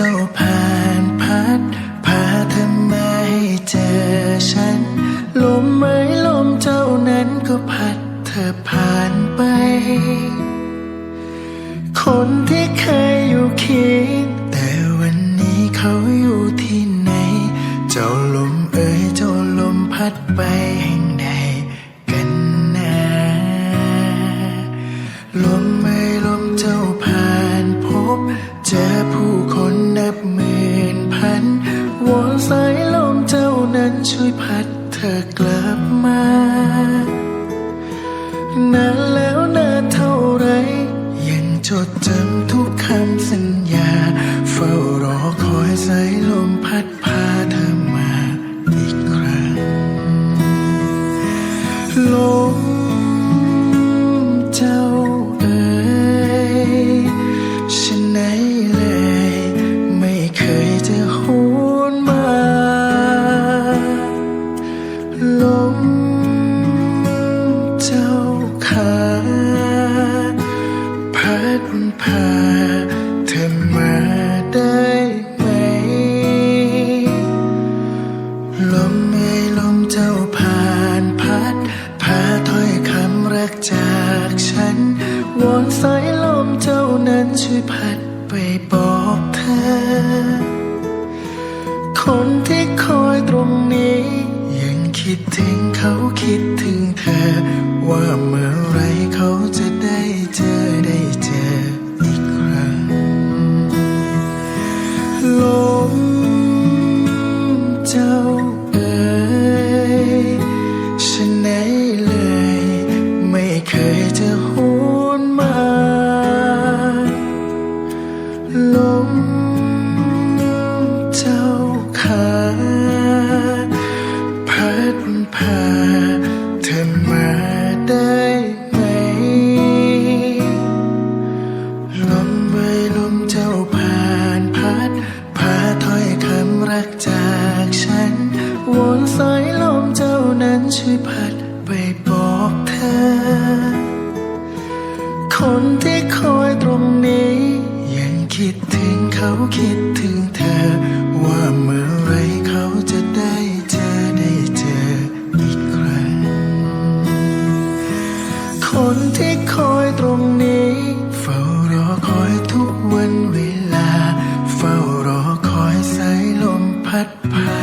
เจ้าผ่านพัดพาเธอมาให้เจอฉัน ลมไม้ลมเจ้านั้นก็พัดเธอผ่านไป คนที่เคยอยู่เคียงแต่วันนี้เขาอยู่ที่ไหน เจ้าลมเอ่ยเจ้าลมพัดไปแห่งใดกันนะลมไม่ลมเจ้าผ่านพบ เจอผู้คน นพัน วอนสายลมเจ้านั้นช่วยพัดเธอกลับมา ลมเอ่ยลมเจ้าผ่านพัดพาถ้อยคำรักจากฉัน วอนสายลมเจ้านั้นช่วยพัดไปบอกเธอ คนที่คอยตรงนี้ ยังคิดถึงเขาคิดถึงเธอ ว่าเมื่อไรเขาจะ ยจะหวนมาลมเจ้าขาพัดพาเธอมาได้ไหม ลมใบลมเจ้าผ่านพัดพาถ้อยคำรักจากฉันวนสายลมเจ้านั้นช่วยพัดไป คนที่คอยตรงนี้ ยังคิดถึงเขาคิดถึงเธอ ว่าเมื่อไรเขาจะได้เจอได้เจออีกครั้ง คนที่คอยตรงนี้ เฝ้ารอคอยทุกวันเวลา เฝ้ารอคอยสายลมพัดผ่า